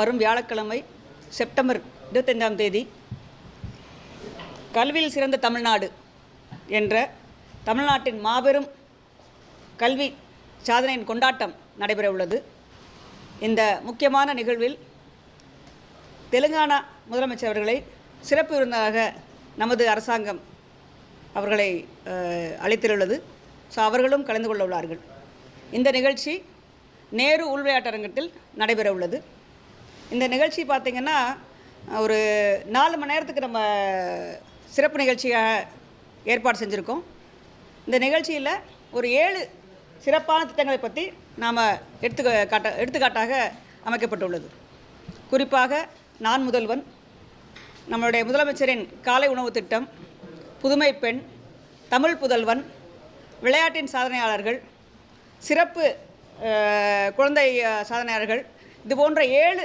வரும் வியாழக்கிழமை செப்டம்பர் இருபத்தைந்தாம் தேதி கல்வியில் சிறந்த தமிழ்நாடு என்ற தமிழ்நாட்டின் மாபெரும் கல்வி சாதனையின் கொண்டாட்டம் நடைபெற உள்ளது. இந்த முக்கியமான நிகழ்வில் தெலுங்கானா முதலமைச்சர் அவர்களை சிறப்பு விருந்தாக நமது அரசாங்கம் அவர்களை அஹ், அழைத்துள்ளது ஸோ அவர்களும் கலந்து கொள்ள உள்ளார்கள். இந்த நிகழ்ச்சி நேரு உள்விளையாட்டரங்கத்தில் நடைபெற உள்ளது. இந்த நிகழ்ச்சி பார்த்திங்கன்னா ஒரு நாலு மணி நேரத்துக்கு நம்ம சிறப்பு நிகழ்ச்சியாக ஏற்பாடு செஞ்சுருக்கோம். இந்த நிகழ்ச்சியில் ஒரு ஏழு சிறப்பான திட்டங்களை பற்றி நாம் எடுத்து காட்ட எடுத்துக்காட்டாக அமைக்கப்பட்டுள்ளது. குறிப்பாக நான் முதல்வன் நம்மளுடைய முதலமைச்சரின் காலை உணவு திட்டம் புதுமை பெண் தமிழ் புதல்வன் விளையாட்டின் சாதனையாளர்கள் சிறப்பு குழந்தை சாதனையாளர்கள் இது போன்ற ஏழு